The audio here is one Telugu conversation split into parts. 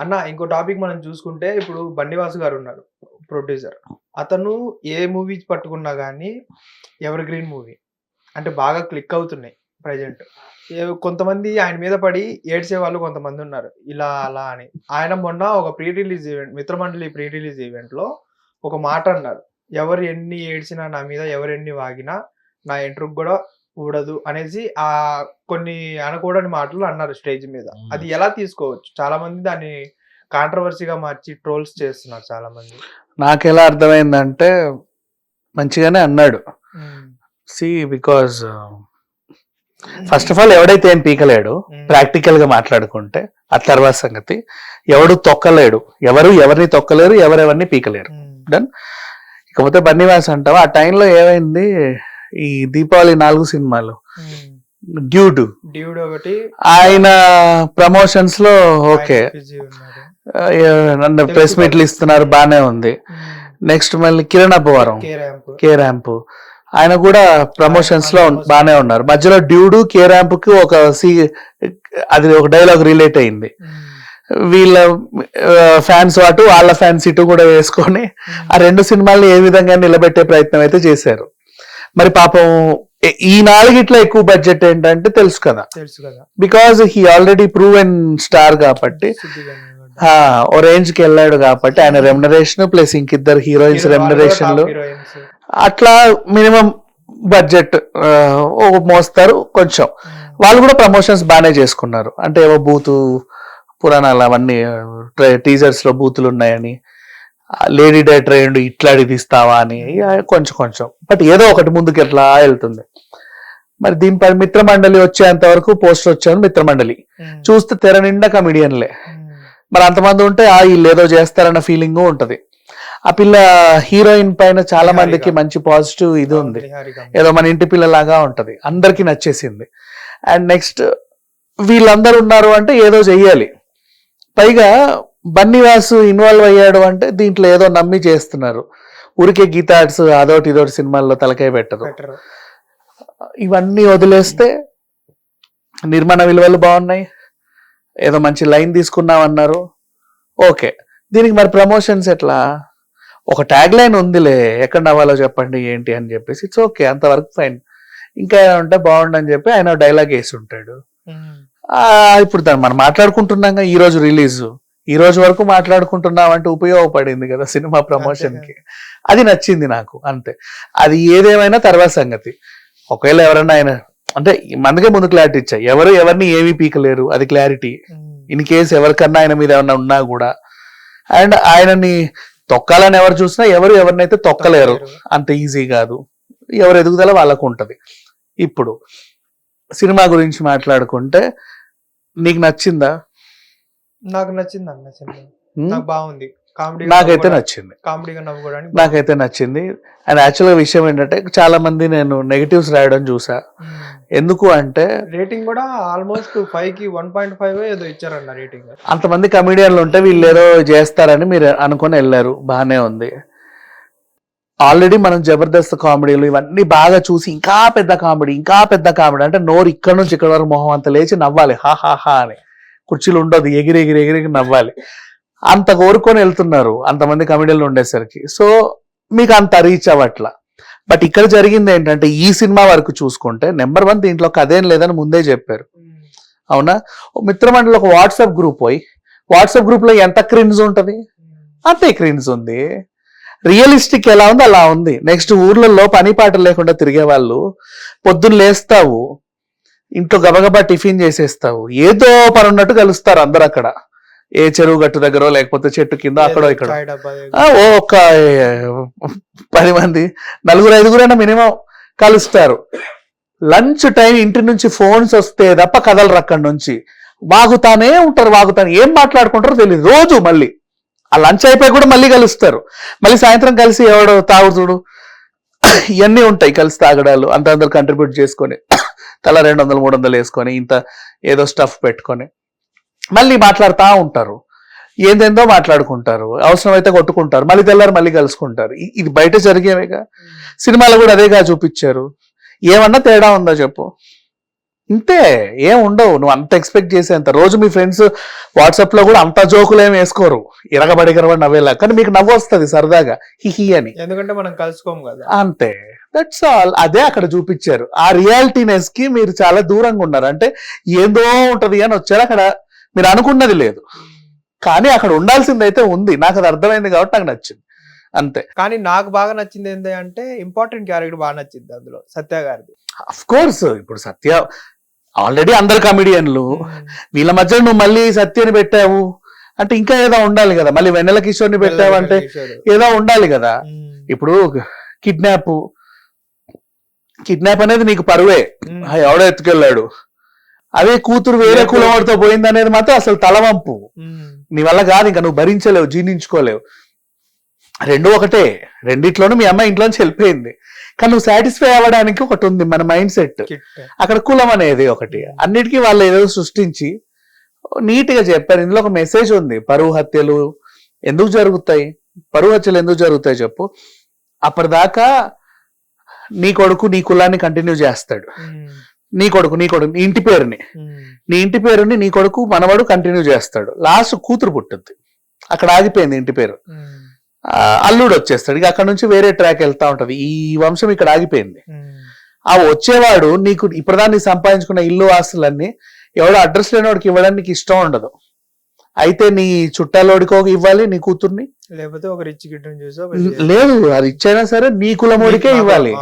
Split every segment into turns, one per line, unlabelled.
అన్న ఇంకో టాపిక్ మనం చూసుకుంటే ఇప్పుడు బండివాసు గారు ఉన్నారు ప్రొడ్యూసర్. అతను ఏ మూవీ పట్టుకున్నా కానీ ఎవర్ గ్రీన్ మూవీ. అంటే బాగా క్లిక్ అవుతున్నాయి ప్రజెంట్. కొంతమంది ఆయన మీద పడి ఏడ్చే వాళ్ళు కొంతమంది ఉన్నారు. ఇలా అలా అని. ఆయన మొన్న ఒక pre release event Mitramandali pre release ఈవెంట్లో ఒక మాట అన్నారు. ఎవరు ఎన్ని ఏడ్చినా నా మీద ఎవరు ఎన్ని వాగినా నా ఎంట్రుకు కూడా ఊడదు అనేసి ఆ కొన్ని అనకూడని మాటలు అన్నారు స్టేజ్ మీద. అది ఎలా తీసుకోవచ్చు? చాలా మంది దాన్ని కాంట్రవర్సీగా మార్చి ట్రోల్స్ చేస్తున్నారు చాలా మంది.
నాకు ఎలా అర్థమైందంటే మంచిగానే అన్నాడు. See because first of all ఎవడైతే ఏం పీకలేడు. ప్రాక్టికల్గా మాట్లాడుకుంటే ఆ తర్వాత సంగతి. ఎవడు తొక్కలేడు. ఎవరు ఎవరిని తొక్కలేరు ఎవరెవరిని పీకలేరు.
మ్మ్.
ఇకపోతే బన్నీవాస్ అంటావా ఆ టైంలో ఏమైంది? ఈ దీపావళి నాలుగు సినిమాలు. డ్యూడ్.
డ్యూడ్ ఒకటి.
ఆయన ప్రమోషన్స్లో ఓకే. నన్ను ప్రెస్ మీట్లు ఇస్తున్నారు బానే ఉంది. నెక్స్ట్ మళ్ళీ కిరణ్ అబ్బవరం.
K ramp.
ఆయన కూడా ప్రమోషన్స్లో బానే ఉన్నారు. మధ్యలో డ్యూడు కే ర్యాంప్కి ఒక సి అది ఒక డైలాగ్ రిలేట్ అయింది. వీళ్ళ ఫ్యాన్స్ అటు వాళ్ళ ఫ్యాన్స్ ఇటు కూడా వేసుకొని ఆ రెండు సినిమాల్ని ఏ విధంగా నిలబెట్టే ప్రయత్నం అయితే చేశారు. మరి పాపం ఈ నాలుగిట్లో ఎక్కువ బడ్జెట్ ఏంటంటే తెలుసు కదా.
తెలుసు కదా.
Because he already prove and star కాబట్టి ఓ రేంజ్కి వెళ్ళాడు కాబట్టి ఆయన రెమ్యునరేషన్ ప్లస్ ఇంకిద్దరు హీరోయిన్స్
heroines.
అట్లా మినిమం బడ్జెట్ మోస్తారు కొంచెం.
మ్మ్.
వాళ్ళు కూడా ప్రమోషన్స్ బాగానే చేసుకున్నారు. అంటే ఏవో బూతు పురాణాలు అవన్నీ టీజర్స్లో బూతులు ఉన్నాయని. లేడీ డే ట్రైన్ ఇట్లాడి తీస్తావా అని కొంచెం కొంచెం. బట్ ఏదో ఒకటి ముందుకు ఎట్లా వెళ్తుంది. మరి దీనిపై మిత్రమండలి వచ్చేంత వరకు పోస్టర్ వచ్చాను మిత్రమండలి. చూస్తే తెర నిండా కమిడియన్లే. మరి అంతమంది ఉంటే ఆ వీళ్ళు ఏదో చేస్తారన్న ఫీలింగ్ ఉంటది. ఆ పిల్ల హీరోయిన్ పైన చాలా. మందికి మంచి పాజిటివ్ ఇది ఉంది. ఏదో మన ఇంటి పిల్లలాగా ఉంటది. అందరికి నచ్చేసింది. అండ్ నెక్స్ట్ వీళ్ళందరూ ఉన్నారు అంటే ఏదో చెయ్యాలి. పైగా బన్నీవాసు ఇన్వాల్వ్ అయ్యాడు అంటే దీంట్లో ఏదో నమ్మి చేస్తున్నారు. ఊరికే గీతాడ్స్ అదోటి ఇదోటి సినిమాల్లో తలకాయ పెట్టరు. ఇవన్నీ వదిలేస్తే నిర్మాణ విలువలు బాగున్నాయి. ఏదో మంచి లైన్ తీసుకున్నామన్నారు. ఓకే. దీనికి మరి ప్రమోషన్స్ ఎట్లా? ఒక ట్యాగ్ లైన్ ఉందిలే. ఎక్కడ నవ్వాలో చెప్పండి ఏంటి అని చెప్పేసి. It's okay. అంతవరకు ఫైన్. ఇంకా ఏమైనా ఉంటే బాగుండని చెప్పి ఆయన డైలాగ్ వేసి ఉంటాడు. ఇప్పుడు దాన్ని మనం మాట్లాడుకుంటున్నాం ఈ రోజు రిలీజ్. ఈ రోజు వరకు మాట్లాడుకుంటున్నాం అంటే ఉపయోగపడింది కదా సినిమా ప్రమోషన్కి అది నచ్చింది నాకు అంతే. అది ఏదేమైనా తర్వాత సంగతి. ఒకవేళ ఎవరన్నా ఆయన అంటే మనకే ముందు క్లారిటీ ఇచ్చా. ఎవరు ఎవరిని ఏమీ పీకలేరు అది క్లారిటీ. ఇన్ కేస్ ఎవరికన్నా ఆయన మీద ఏమన్నా ఉన్నా కూడా. అండ్ ఆయనని తొక్కాలని ఎవరు చూసినా ఎవరు ఎవరినైతే తొక్కలేరు అంత ఈజీ కాదు. ఎవరు ఎదుగుదల వాళ్ళకు ఉంటది ఇప్పుడు సినిమా గురించి మాట్లాడుకుంటే నీకు నచ్చిందా?
నాకు నచ్చింది అన్న? నాకు బాగుంది. కామెడీ
నాకైతే నచ్చింది.
కామెడీగా నవ్వుకోవడానికి
నాకైతే నచ్చింది. అండ్ యాక్చువల్గా విషయం ఏంటంటే చాలా మంది నేను నెగిటివ్స్ రాయడం చూసా. ఎందుకు అంటే
రేటింగ్ కూడా ఆల్మోస్ట్ ఫైవ్కి వన్ పాయింట్ ఫైవ్ ఏదో ఇచ్చారన్న రేటింగ్.
అంతమంది కమిడియన్లు ఉంటే వీళ్ళు ఏదో చేస్తారని మీరు అనుకొని వెళ్ళారు. బాగానే ఉంది. ఆల్రెడీ మనం జబర్దస్త్ కామెడీలు ఇవన్నీ బాగా చూసి ఇంకా పెద్ద కామెడీ ఇంకా పెద్ద కామెడీ అంటే నోరు ఇక్కడ నుంచి ఇక్కడ వరకు మొహం అంత లేచి నవ్వాలి. హా హా హా అని. కుర్చీలు ఉండదు ఎగిరి ఎగిరి ఎగిరి నవ్వాలి. అంత కోరుకొని వెళ్తున్నారు అంతమంది కమెడీలు ఉండేసరికి. సో మీకు అంత రీచ్ అవ్వట్లా. బట్ ఇక్కడ జరిగింది ఏంటంటే ఈ సినిమా వరకు చూసుకుంటే నెంబర్ వన్ దీంట్లో కదేం లేదని ముందే చెప్పారు. అవునా? ఓ మిత్రమండలి ఒక వాట్సాప్ గ్రూప్ పోయి వాట్సాప్ గ్రూప్లో ఎంత క్రిన్స్ ఉంటది? అంతే క్రిన్స్ ఉంది. రియలిస్టిక్ ఎలా ఉంది అలా ఉంది. నెక్స్ట్ ఊర్లలో పని పాట లేకుండా తిరిగే వాళ్ళు పొద్దున్న లేస్తావు ఇంట్లో గబగబా టిఫిన్ చేసేస్తావు. ఏదో పని ఉన్నట్టు కలుస్తారు అందరు అక్కడ. ఏ చెరువు గట్టు దగ్గర లేకపోతే చెట్టు కింద అక్కడో ఇక్కడ. ఓ ఒక పది మంది నలుగురు ఐదుగురైనా మినిమం కలుస్తారు. లంచ్ టైం ఇంటి నుంచి ఫోన్స్ వస్తే తప్ప కదలరు అక్కడి నుంచి. వాగుతానే ఉంటారు వాగుతానే. ఏం మాట్లాడుకుంటారో తెలియదు రోజు మళ్ళీ. ఆ లంచ్ అయిపోయి కూడా మళ్ళీ కలుస్తారు. మళ్ళీ సాయంత్రం కలిసి ఎవడో తాగుతుడు ఇవన్నీ ఉంటాయి కలిసి తాగడాలు అంత అందరు కంట్రిబ్యూట్ చేసుకొని. తల రెండు వందలు మూడు వందలు వేసుకొని ఇంత ఏదో స్టఫ్ పెట్టుకొని మళ్ళీ మాట్లాడుతూ ఉంటారు. ఏందేందో మాట్లాడుకుంటారు. అవసరమైతే కొట్టుకుంటారు. మళ్ళీ తెల్లారు మళ్ళీ కలుసుకుంటారు. ఇది బయట జరిగేవేగా? సినిమాలో కూడా అదేగా చూపించారు. ఏమన్నా తేడా ఉందా చెప్పు? ఇంతే ఏం ఉండవు. నువ్వు అంత ఎక్స్పెక్ట్ చేసేంత. రోజు మీ ఫ్రెండ్స్ వాట్సాప్లో కూడా అంత జోకులు ఏం వేసుకోరు. ఇరగబడి ఇరగబడి నవ్వేలా. కానీ మీకు నవ్వు వస్తుంది సరదాగా. హిహి అని.
ఎందుకంటే మనం కలుసుకోము కదా.
అంతే. దట్స్ ఆల్ అదే అక్కడ చూపించారు. ఆ రియాలిటీనెస్కి మీరు చాలా దూరంగా ఉన్నారు. అంటే ఏందో ఉంటది అని వచ్చారు. అక్కడ మీరు అనుకున్నది లేదు. కానీ అక్కడ ఉండాల్సింది అయితే ఉంది. నాకు అది అర్థమైంది కాబట్టి నాకు నచ్చింది. అంతే.
కానీ నాకు బాగా నచ్చింది ఏంటి అంటే ఇంపార్టెంట్ క్యారెక్టర్ బాగా నచ్చింది అందులో. సత్య గారిది.
అఫ్ కోర్స్ ఇప్పుడు సత్య ఆల్రెడీ అందరు కమిడియన్లు వీళ్ళ మధ్య నువ్వు మళ్ళీ సత్యని పెట్టావు. అంటే ఇంకా ఏదో ఉండాలి కదా. మళ్ళీ వెన్నెల కిషోర్ని పెట్టావు అంటే ఏదో ఉండాలి కదా. ఇప్పుడు కిడ్నాప్. కిడ్నాప్ అనేది నీకు పరువే. ఎవడో ఎత్తుకెళ్ళాడు. అదే కూతురు వేరే. కులవాడితో పోయింది అనేది మాత్రం అసలు తలవంపు. నీ వల్ల కాదు ఇంకా నువ్వు భరించలేవు జీర్ణించుకోలేవు. రెండు ఒకటే. రెండిట్లోనూ మీ అమ్మాయి ఇంట్లోంచి వెళ్ళిపోయింది కానీ నువ్వు సాటిస్ఫై అవ్వడానికి ఒకటి ఉంది మన మైండ్ సెట్ అక్కడ కులం అనేది ఒకటి. అన్నిటికీ వాళ్ళు ఏదో సృష్టించి నీట్గా చెప్పారు. ఇందులో ఒక మెసేజ్ ఉంది. పరువు హత్యలు ఎందుకు జరుగుతాయి? పరువు హత్యలు ఎందుకు జరుగుతాయి చెప్పు. అప్పటిదాకా నీ కొడుకు నీ కులాన్ని కంటిన్యూ చేస్తాడు. నీ కొడుకు నీ కొడుకు నీ ఇంటి పేరుని. నీ ఇంటి పేరుని నీ కొడుకు మనవడు కంటిన్యూ చేస్తాడు. లాస్ట్ కూతురు పుట్టుద్ది అక్కడ ఆగిపోయింది ఇంటి పేరు. అల్లుడు వచ్చేస్తాడు. ఇక అక్కడ నుంచి వేరే ట్రాక్ వెళ్తా ఉంటది. ఈ వంశం ఇక్కడ ఆగిపోయింది. ఆ వచ్చేవాడు నీకు ఇప్పటిదాన్ని సంపాదించుకున్న ఇల్లు ఆస్తులన్నీ ఎవడో అడ్రస్ లేనివాడికి ఇవ్వడానికి నీకు ఇష్టం ఉండదు. అయితే నీ చుట్టాలోడికో ఇవ్వాలి నీ కూతుర్ని.
లేకపోతే ఒక రిచ్
లేదు అది ఇచ్చైనా సరే నీ కులమోడికే ఇవ్వాలి.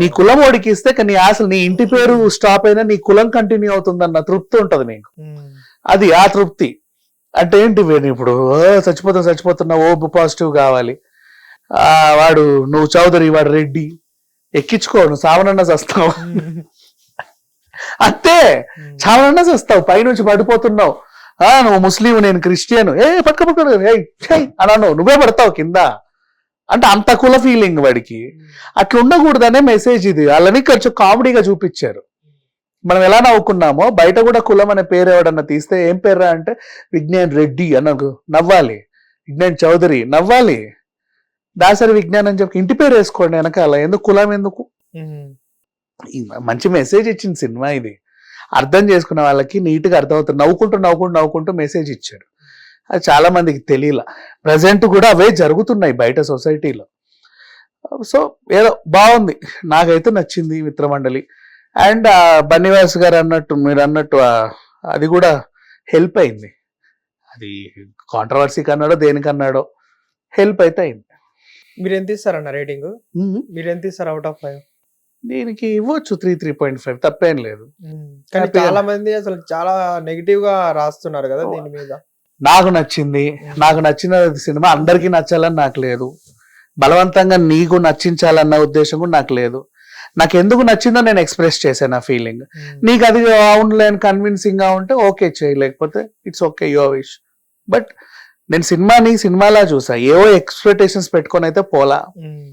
నీ కులమోడికి ఇస్తే నీ ఆశలు నీ ఇంటి పేరు స్టాప్ అయినా నీ కులం కంటిన్యూ అవుతుందన్న తృప్తి ఉంటది నీకు.
ఉమ్,
అది ఆ తృప్తి. అంటే ఏంటి వీడిని ఇప్పుడు? ఓ, చచ్చిపోతున్నా ఓ పాజిటివ్ కావాలి. ఆ వాడు నువ్వు చౌదరి వాడు రెడ్డి. ఎక్కించుకో నువ్వు సావనన్నా చస్తావు. అంతే. చావనన్నా చస్తావు పైనుంచి పడిపోతున్నావు. ఆ నువ్వు ముస్లిం నేను క్రిస్టియన్. ఏ పక్క పక్క అన్నాను నువ్వే పడతావు కింద. అంటే అంత కుల ఫీలింగ్ వాడికి. అట్లా ఉండకూడదనే మెసేజ్ ఇది. వాళ్ళని కొంచెం కామెడీగా చూపించారు. మనం ఎలా నవ్వుకున్నామో బయట కూడా కులం అనే పేరు ఎవడన్నా తీస్తే ఏం పేర్రా అంటే విజ్ఞాన్ రెడ్డి అన్నకు నవ్వాలి. విజ్ఞాన్ చౌదరి నవ్వాలి. దాసరి విజ్ఞాన్ అని చెప్పి ఇంటి పేరు వేసుకోండి వెనకాల ఎందుకు కులం ఎందుకు? మంచి మెసేజ్ ఇచ్చింది సినిమా ఇది. అర్థం చేసుకున్న వాళ్ళకి నీట్గా అర్థమవుతుంది. నవ్వుకుంటూ నవ్వుకుంటూ నవ్వుకుంటూ మెసేజ్ ఇచ్చారు. అది చాలా మందికి తెలియలా. ప్రజెంట్ కూడా అవే జరుగుతున్నాయి బయట సొసైటీలో సో ఏదో బాగుంది. నాకైతే నచ్చింది మిత్రమండలి. అండ్ బన్నివాస్ గారు అన్నట్టు మీరు అన్నట్టు అది కూడా హెల్ప్ అయింది. అది కాంట్రవర్సీకి అన్నాడో దేనికన్నాడో హెల్ప్ అయితే అయింది.
మీరు ఎంత ఇస్తారన్న రేటింగ్?
ఉమ్,
మీరు ఎంత ఇస్తారు అవుట్ ఆఫ్ ఫైవ్
దీనికి ఇవ్వచ్చు త్రీ త్రీ పాయింట్ ఫైవ్ తప్పేం లేదు.
కానీ చాలా మంది అసలు చాలా నెగిటివ్గా రాస్తున్నారు కదా దీని మీద.
నాకు నచ్చింది. నాకు నచ్చిన సినిమా అందరికీ నచ్చాలని నాకు లేదు. బలవంతంగా నీకు నచ్చించాలన్న ఉద్దేశం కూడా నాకు లేదు. నాకు ఎందుకు నచ్చిందో నేను ఎక్స్ప్రెస్ చేశాను నా ఫీలింగ్
ఉమ్,
నీకు అది అవునులేని కన్విన్సింగ్గా ఉంటే ఓకే చేయి లేకపోతే it's okay your wish but నేను సినిమాని సినిమాలా చూసా. ఏవో ఎక్స్పెక్టేషన్స్ పెట్టుకొని అయితే పోలా.
ఉమ్,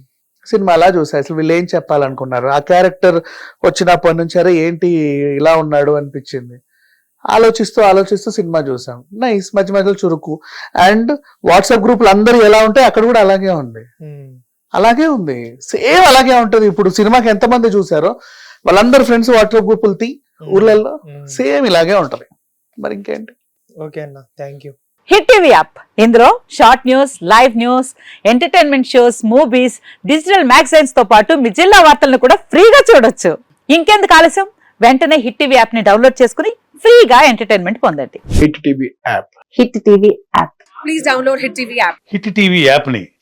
సినిమాలా చూసా. అసలు వీళ్ళు ఏం చెప్పాలనుకున్నారు? ఆ క్యారెక్టర్ వచ్చినప్పటి నుంచి అరే ఏంటి ఇలా ఉన్నాడు అనిపించింది. ఆలోచిస్తూ ఆలోచిస్తూ సినిమా చూసాం. నైస్ మధ్య మధ్యలో చురుకు. అండ్ వాట్సాప్ గ్రూపులు అందరూ ఎలా ఉంటే అక్కడ కూడా అలాగే ఉంది.
ఉమ్,
అలాగే ఉంది. సేమ్ అలాగే ఉంటది. ఇప్పుడు సినిమాకి ఎంతమంది చూసారో వాళ్ళందరూ ఫ్రెండ్స్ వాట్సాప్ గ్రూపులు తీ ఊర్లలో. సేమ్ ఇలాగే ఉంటది. మరి ఇంకేంటి?
ఓకే అన్న thank you.
Hit TV app. ఇందులో short news live news entertainment shows movies digital మ్యాగజైన్స్తో పాటు మీ జిల్లా వార్తలను కూడా ఫ్రీగా చూడొచ్చు. ఇంకెందుకు ఆలస్యం? వెంటనే హిట్ టీవీ యాప్ని డౌన్లోడ్ చేసుకుని ఫ్రీగా ఎంటర్టైన్మెంట్ పొందండి.
Hit TV app.
Hit TV app.
Please download Hit TV app.
Hit TV యాప్ని